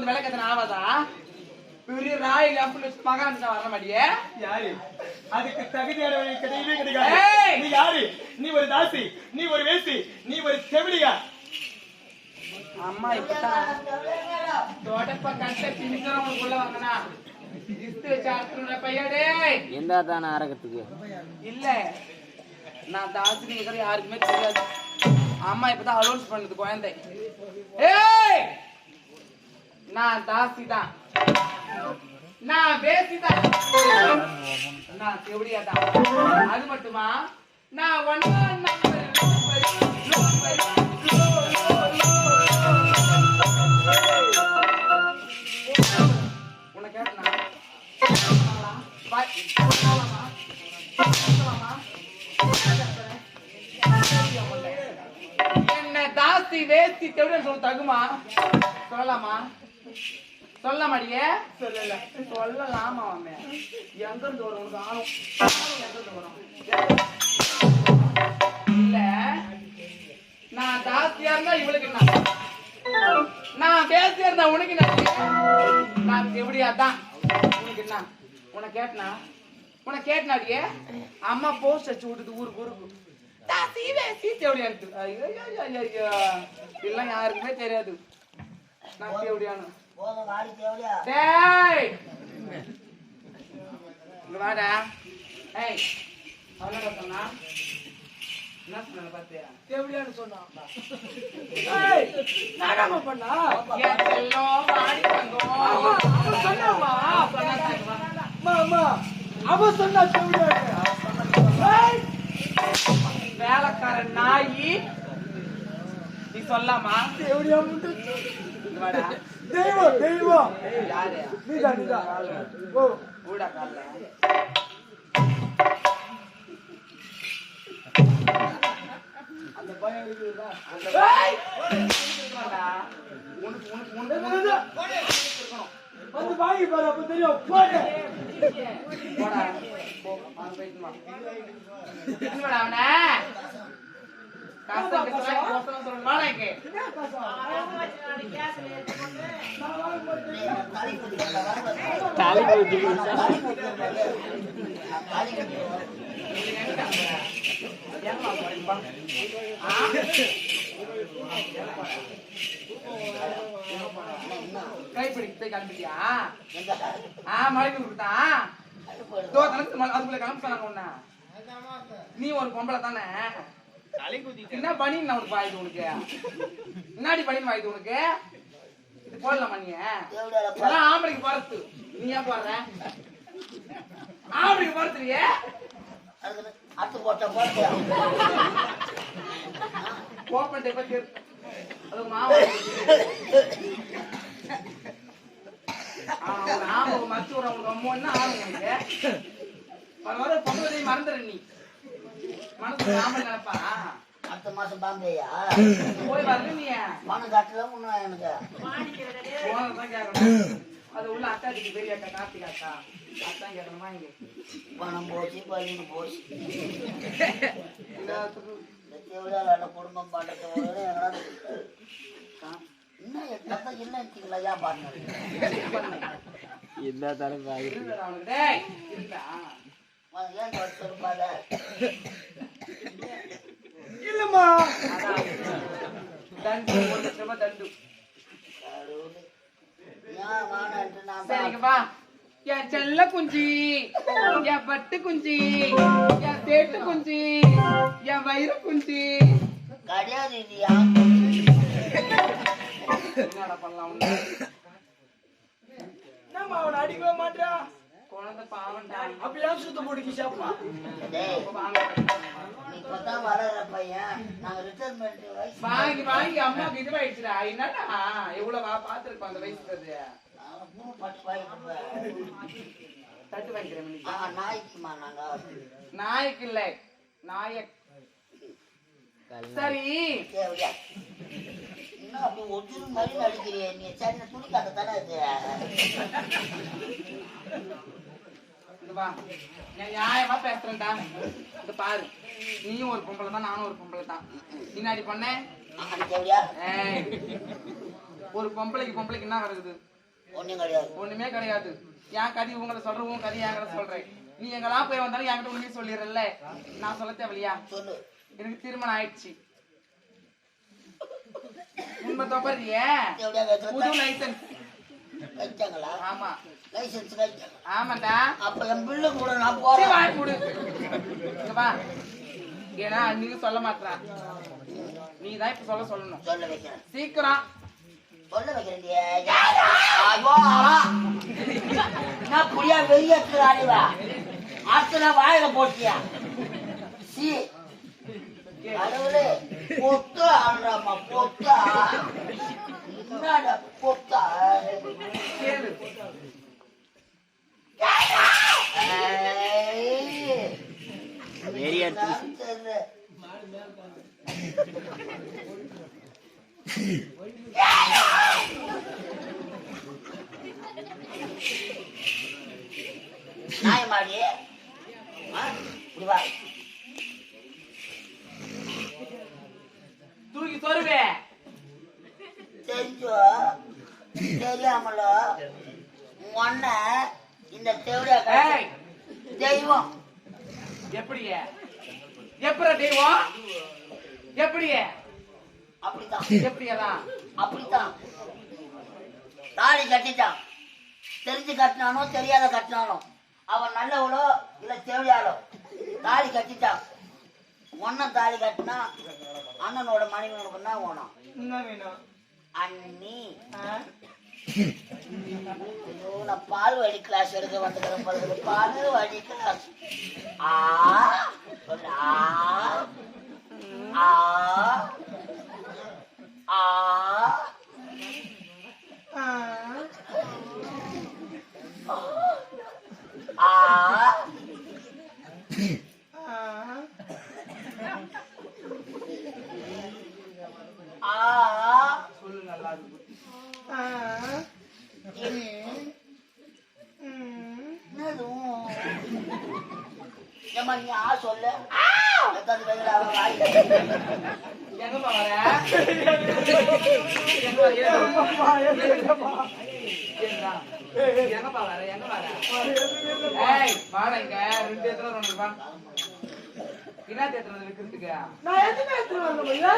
வந்து விளக்கத்தனை ஆவாதா? பெரிய ராய் லெஃப்ட் வச்சு மகான் வர மாட்டியே யாரு? அதுக்கு தகுதியானவன் கிடையவே கிடையாது. ஏய்! நீ யாரு? நீ ஒரு தாசி நீ ஒரு வேசி நீ ஒரு செவிலியா? அம்மா இப்பதான் தொடப்ப கட்ட திணிக்கிறவங்களுக்குள்ள வாங்கினா இஸ்து சாத்துற பையடே எந்த தானே அரகத்துக்கு இல்ல. நான் இருக்கிற யாருக்குமே தெரியாது. அம்மா இப்பதான் அலோன்ஸ் பண்ணுது குழந்தை. ஏய்! நான் தாசி தான் நான் வேசி தான் நான் செவடியா தான் அது மட்டுமா நான் ஒன்னா உனக்கு என்ன தாஸ்தி வேஸ்தி தெவிட சொல்ல தகுமா சொல்லலாமா சொல்ல மாட்டியே சொல்லல. சொல்லலாமா அவன்? எங்க இருந்து வரும்? உனக்கு ஆணும் எங்க இருந்து வரும் இல்ல. நான் தாஸ்தியா இருந்தா இவளுக்கு என்ன? நான் பேசியா இருந்தா உனக்கு என்ன? நான் எப்படியா தான்? உனக்கு என்ன? உனக்கு கேட்டனா? உனக்கு கேட்டனாடியே அம்மா போஸ்ட் வச்சு விட்டுது ஊருக்கு ஊருக்கு. இருக்கு ஐயோ ஐயோ ஐயோ ஐயோ. இதெல்லாம் யாருக்குமே தெரியாது நான் தேவடியானு டேய் இங்க வாடா. ஏய் அவனோட சொன்னா? என்ன சொன்ன பாத்தியா? செவிலியான்னு சொன்னான். நாடாம பண்ணா? சொன்னாமா? அம்மா அவன் சொன்னா செவிலியா வேலைக்காரன் நாயி. நீ சொல்லாமா? செவிலியா மட்டும் தெய்வம் தெய்வம். யாரு? நீதான் நீதான். ஓ ஊடா கால்ல. அந்த பயம் இருக்குதா. உனக்கு உனக்கு உனக்கு இருக்கணும். வந்து வாங்கி பாரு அப்ப தெரியும். போடு. போடா. அவனை. கைப்பிடிக்கு போய் கிளம்பிட்டியா ஆ மலைக்கு கொடுத்தான் தோ தனக்கு அதுக்குள்ள கிளம்ப சொன்னாங்க நீ ஒரு பொம்பளை தானே என்ன பண்ணி நான் உனக்கு வாயுது உனக்கு முன்னாடி பண்ணி வாயுது உனக்கு இது போடலாமா நீ இதெல்லாம் ஆம்பளைக்கு பரத்து நீ ஏன் போடுற? ஆம்பளைக்கு பரத்துலையே அத்து போட்ட ஓப்பன் கோப்பட்டை பத்தி அது மாவு ஆமா மச்சு விட உனக்கு அம்மோன்னா ஆகும் உனக்கு வர வர பொம்பளை நீ. அடுத்த மாசம் பாம்பேயா? போய் வரல நீ பணம் கட்டல ஒண்ணும் எனக்கு அது உள்ள அத்தாச்சிக்கு பெரிய அக்கா கார்த்திகா அக்கா. அத்தான் கேட்கணுமா இங்க? பணம் போச்சு போச்சு. எல்லாத்துக்கும். குடும்பம் எங்களால் இன்னும் எத்தனை இல்லைங்களா ஏன் பாருங்க இருக்குடா அவனுக்கு. டேய் இருக்கா ஏன் இல்லம்மா. தண்டு ஒரு லட்சம் தண்டு ஏன் வேணான்ட்டு நான் தான் சரிங்க வா. என் செல்ல குஞ்சி. என் பட்டு குஞ்சி. என் சேட்டு குஞ்சி. என் வயிறு குஞ்சி. கிடையாது என்னடா பண்ணலாம்? நம்ம அவனை அடிக்கவே மாட்டா குழந்தை பாவம்டா. அப்ப. ஏன் சுத்த முடிக்கு இப்பதான் வளர்ற பையன். நாங்க ரிட்டைர்மெண்ட் வயசு வாங்கி வாங்கி அம்மாக்கு இதுவாயிடுச்சுடா என்னடா? எவ்வளவு வா பாத்துருப்போம் அந்த வயசுக்கு அது தட்டு வாங்கிக்கிறேன் நாய்க்குமா நாங்க? நாயக்கு இல்ல. நாயக் சரி. இன்னும் அப்படி ஒட்டுரு மாதிரி நடிக்கிறிய நீ? சரி துணி கட்ட தானே இது? இங்க வா. நான் நியாயமா பேசுறேன்டா. இங்க பாரு. நீயும் ஒரு பொம்பளை தான் நானும் ஒரு பொம்பளை தான். முன்னாடி பண்ண. ஒரு பொம்பளைக்கு பொம்பளைக்கு என்ன கிடக்குது ஒண்ணும் கிடையாது. ஒண்ணுமே கிடையாது. என் கதி உங்களை சொல்ற உன் கதி என்கிட்ட சொல்றேன். நீ எங்கெல்லாம் போய் வந்தாலும் என்கிட்ட உண்மையை சொல்லிடுறல்ல. நான் சொல்ல தேவையா எனக்கு திருமணம் ஆயிடுச்சு. உண்மை தொப்பறிய புது லைசன்ஸ் வச்சாங்களா ஆமா. லைசன்ஸ் வச்சாங்க ஆமாண்டா. அப்ப என் பிள்ளை கூட நான் போறேன். வாய் மூடு. இங்க வா. ஏன்னா நீங்க சொல்ல மாட்டா நீ தான் இப்ப சொல்ல சொல்லணும். சொல்ல வைக்கிறேன். சீக்கிரம். சொல்ல வைக்கிறேன் ஐயோ ஆமா. என்ன புளியா வெளியேற்று அடிவா அத்தனை வாயில போட்டியா? சி. கடவுளே பொத்து ஆடுறாமா பொத்தா நாயமாடி வா தூக்கி தருவேன் தெரிஞ்சோ தெரியாமலோ உன்ன இந்த தேவடியா ஏய்! தெய்வம். எப்படிய? எப்படா தெய்வம்? எப்படிய? அப்படித்தான். எப்படியதான் அப்படித்தான். தாலி கட்டிட்டான். தெரிஞ்சு கட்டினானோ தெரியாத கட்டினானோ அவன் நல்லவளோ இல்ல தேவையாளோ தாலி கட்டிட்டான். ஒன்னும் தாலி கட்டினா அண்ணனோட மனைவியோட என்ன வேணும் என்ன வேணும். அண்ணி. ஐயோ, நான் பால் வழி கிளாஸ் எடுக்க வந்துக்கிறேன் பொழுது பால் வழி கிளாஸ் ஆ ஆ ஆ ஆ ஆ. ஆ. சொல்லு. எங்கம்மா வர? எங்கம்மா வர? எங்கம்மா வர? ஏய் வாடா இங்க. ரெண்டு எத்தனை ரெண்டு ரூபா என்ன தேட்டர் இருக்கிறதுக்கு நான் எதுக்கு எடுத்து வரணும்? ஏங்க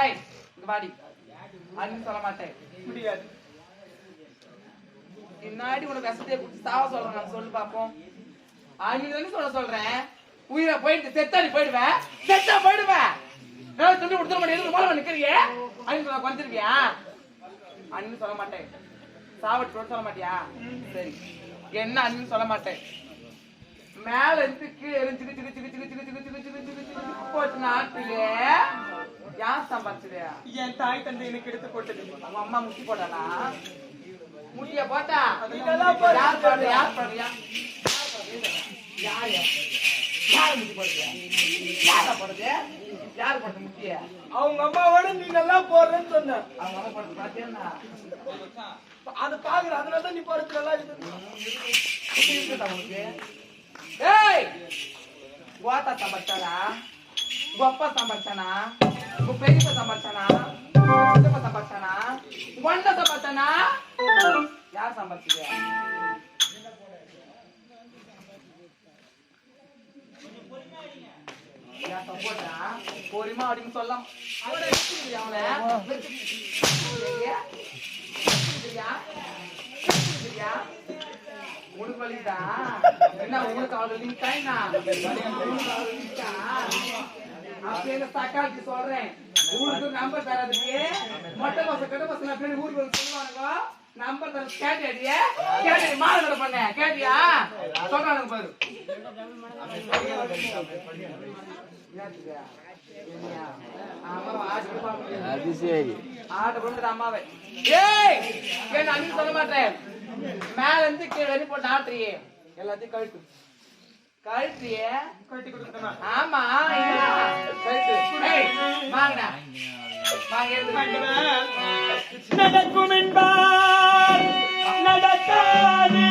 ஏய். பாடி. அதுன்னு சொல்ல மாட்டேன். முடியாது. பின்னாடி உனக்கு கஷ்டத்தை குடிச்சு சாவ சொல்றேன் நான் சொல்லு பாப்போம் தானே சொல்ல சொல்றேன் உயிரை போயிட்டு செத்தா நீ போயிடுவேன் செத்தா போயிடுவேன் நான் சொல்லி கொடுத்துட மாட்டேன் மூலம் நிக்கிறியே அண்ணன் சொல்ல குறைஞ்சிருக்கியா அண்ணன் சொல்ல மாட்டேன் சாவட்டு கூட சொல்ல மாட்டியா சரி என்ன அண்ணன் சொல்ல மாட்டேன் மேல இருந்து கீழே எரிஞ்சு சிக்கு சிக்கு சிக்கு சிக்கு சிக்கு சிக்கு சிக்கு சிக்கு சிக்கு போச்சு நாட்டிலே யார் சம்பாதிச்சது என் தாய் தந்தை எனக்கு எடுத்து போட்டது அவங்க அம்மா முட்டி போட்டானா முடிய போட்டா? யார் பண்ற யார் பண்றியா யார் யார் முடி போடுறியா யார போடுறது யார் போட்ட முக்கிய அவங்க அம்மாவோட நீ நல்லா போடுறேன்னு சொன்ன அவங்க அம்மா போடுறது பார்த்தேன்னா அது பாக்குற அதனாலதான் நீ போறது நல்லா இருக்கு அவனுக்கு ஏய்! கோத்தா சமைச்சானா? గొప్ప సమర్చన పెరిగిన సమర్చన చిన్న సమర్చన யார் சம்பாதிச்சீங்க பொறுமா அப்படின்னு சொல்லலாம் உனக்கு வலிக்குதா என்ன உங்களுக்கு அவளுக்கு லிங்க் ஆயினா சொல்றேன் ஊருக்கு நம்பர் தரதுக்கு மொட்டை மாசம் கட்ட மாசம் ஊருக்கு சொல்லுவாங்க நம்பர் கேட்டியா கேட்டி மாதவிட பண்ண. கேட்டியா? சொல்றாங்க பாரு. அது சரி. ஆட்டை கொண்டு அம்மாவை. ஏய் கேட்டு அண்ணி சொல்ல மாட்டேன். மேல இருந்து கீழே வெளி போட்டு ஆட்டுறியே. எல்லாத்தையும் கழிட்டு. கழுத்தியே கட்டி கொடுக்கணும் ஆமா. கழுத்து வாங்கினா வாங்க Daddy!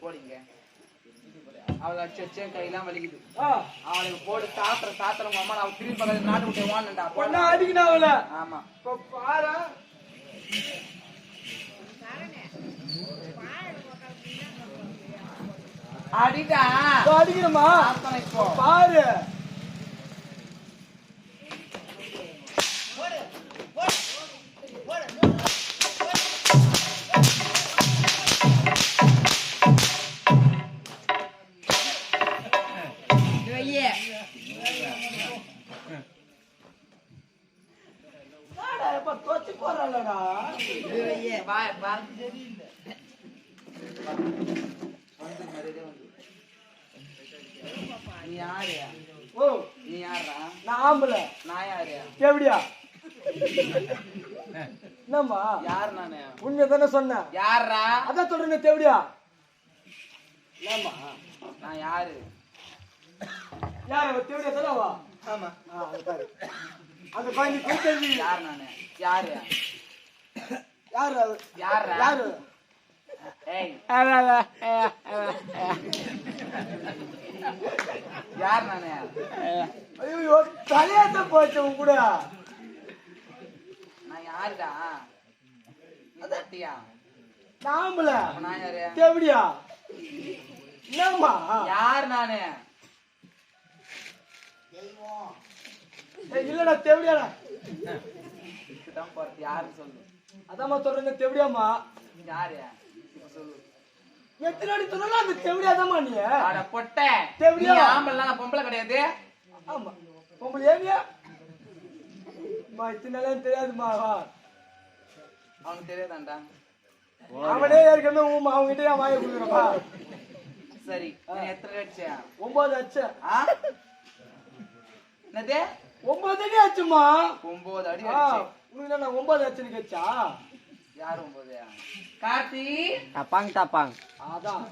போடிங்க. அவளை அடிச்சு வச்சேன் கையெல்லாம் வலிக்குது. அவளுக்கு போட்டு சாத்திர சாத்திர உங்க அம்மா நான் திரும்பி பக்கத்துல நாட்டு விட்டு வாண்டா பொண்ணா அடிக்கணும் அவள. ஆமா. இப்ப பாரு. அடிடா. அடிக்கணுமா? பாரு. இப்ப தொச்சு வந்து நீ யாரு ஓ நீ யாரா நான் ஆம்பளை. நான் யாரு எப்படியா? என்னம்மா? யார் நானு? உண்மை தானே சொன்னேன். யாரா அதான் சொல்றேன் தேவடியா என்னம்மா? நான் யாரு? யார் அவ தேவடியா தானவா ஆமா. அந்த குழந்தை கூட்டவி யார் நானு? யாரு? யார் அவ? யாரா? யாரு? ஏய். யார் நானு? ஐயோ தலையாத்த போச்சு உன் கூட. நான் யாருடா? நீ தட்டியா நாம்பல நான் யாரு? எப்படியா என்னம்மா? யார் நானு? இல்லடா தெவடியாடா. இதுதான் போறது யாருன்னு சொல்லு. அதாம்மா சொல்றேன் தெவடியாம்மா. யாரு? சொல்லு. எத்தனை அடி சொன்னாலும் அந்த தெவடியாதாம்மா நீ? அட பொட்டை. தேவடியா? ஆம்பளை நான் பொம்பளை கிடையாது. ஆமா. உங்களை ஏவியா அம்மா இத்தனை தெரியாதுமா அவனுக்கு தெரியாதாண்டா? அவனே ஏற்கனவே உன் அவங்ககிட்ட ஏன் வாங்கி கொடுக்குறப்பா சரி எத்தனை அடிச்சா? ஒன்பது அச்சு ஆ? என்னது? ஒன்பது அடி ஆச்சுமா? ஒன்பது அடி உனக்கு ஒன்பது அச்சுன்னு கேச்சா யார் ஒன்பது? கார்த்தி? டப்பாங் டப்பாங். அதான்.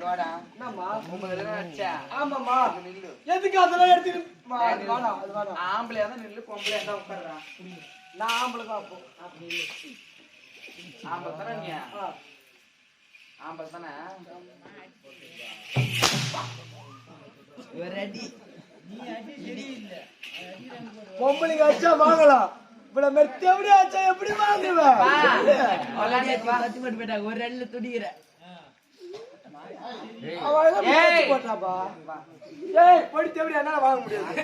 நோடா என்னம்மா? ஒன்பது அடி அடிச்சா. ஆமாம்மா. நில்லு. எதுக்கு அதெல்லாம் எடுத்துக்கிட்டு அம்மா, அது வேணாம் அது வேணாம். ஆம்பளையா தான் நில்லு பொம்பளையா தான் உட்கார்றான் நான் ஆம்பளை தான் அப்போ. அப்படி. ஆம்பளை தானே நீ? ஆம்பளை தானே? பொம்பளைங்க அச்சா வாங்கலாம். இவ்வளவு மெத்தி எப்படி ஆச்சா எப்படி வாங்குவேன் ஏதோ ஏய். பிடிச்சு போட்டாப்பா. ஏய் படித்து எப்படி என்னால வாங்க முடியாது.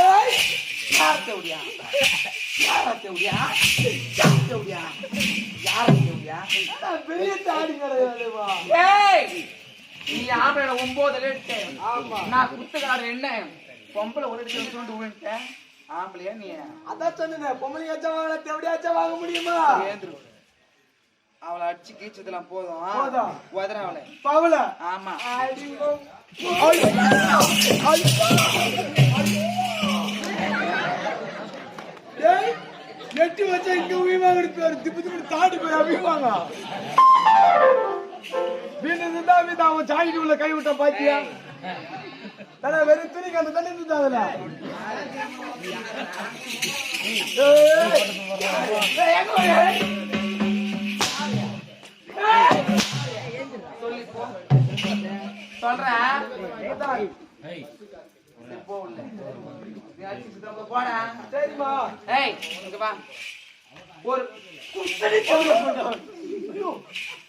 ஏய். யார் தேவடியா? யார் தேவடியா? யார் தேவடியா? யார் தேவடியா? நான் பெரிய தாடி கிடையாதுவா ஏய். நீ ஆம்பளை ஒன்பது ஆமா. நான் குத்துக்காரன் என்ன பொம்பளை ஒரு அடி சொல்லிட்டு விழுந்துட்டேன். ஆம்பளையா நீ? அதான் சொன்னேன் பொம்பளைங்க அச்சா வாங்கல தேவடியாச்சா வாங்க முடியுமா? ஏந்திரு. அவளை அடிச்சு கீச்சதெல்லாம் போதும். உதற அவளை பவுல. ஆமா. எட்டு வச்சா இங்க உயிவாங்க இருப்பாரு திப்பு திப்பு தாண்டி போய் அபிவாங்க வீட்டு தான் அவன் சாய்க்கு உள்ள கை விட்ட பாத்தியா? தானே வெறும் துணிக்கு அந்த தண்ணி வா. ஒரு குத்தடி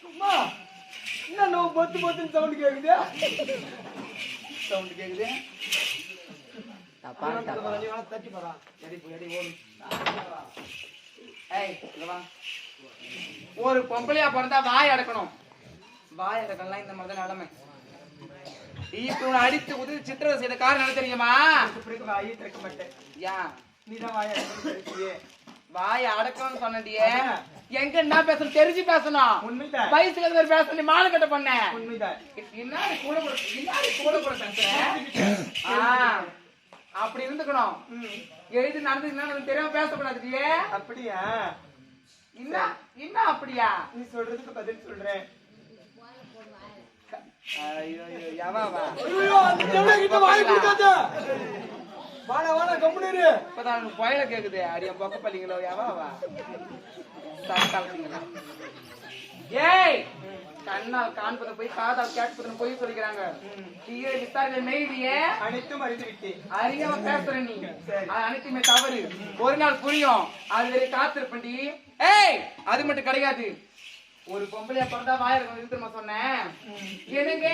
அம்மா, என்ன பொத்து பொத்துன்னு சவுண்ட் கேக்குது? சவுண்ட் கேக்குது. தட்டி போறா எடி எடி ஓடு. ஏய் ஒரு பொம்பளையா பிறந்தா வாய் அடக்கணும். வாய் அடக்கலாம் இந்த மாதிரி நிலைமை. இப்ப அடித்து உதவி சித்திரவதை செய்த காரணம் என்ன தெரியுமா? வாயை திறக்க மாட்டேன். ஏன் நீதான் வாயை திறக்கிறியே. வாய் அடக்கணும்னு சொன்னடியே எங்க என்ன பேசணும்? தெரிஞ்சு பேசணும். உண்மைதான். வயசுக்கு அது மாதிரி பேச நீ மாலை கட்ட பண்ண. உண்மைதான். இன்னாடி கூட கூட இன்னாடி கூட கூட அப்படி இருந்துக்கணும். எழுதி நடந்து என்ன தெரியாம பேசக்கூடாதுடியே. அப்படியா? என்ன என்ன அப்படியா? நீ சொல்றதுக்கு பதில் சொல்றேன். ஐயோ ஐயோ எவாவா ஐயோ அந்த கிட்ட வாய் கொடுக்காத. வாடா வாடா கம்முனு இரு. இப்பதான் எனக்கு புயல கேக்குது அடிய பொக்க பள்ளிங்களோ எவாவா சாப்பிட்டாங்களா? ஏய் கண்ணால் காண்பதை போய் காதால் கேட்பதை போய் சொல்லிக்கிறாங்க. தீய விசாரணை மெய்டியே அனைத்தும் அறிந்து விட்டேன். அறியாம பேசுற நீ. அது அனைத்துமே தவறு. ஒரு நாள் புரியும். அது வரை காத்திருப்பண்டி. ஏய் அது மட்டும் கிடையாது. ஒரு பொம்பளையா பிறந்தா இருந்து தெரியுமா சொன்னேன். எனக்கு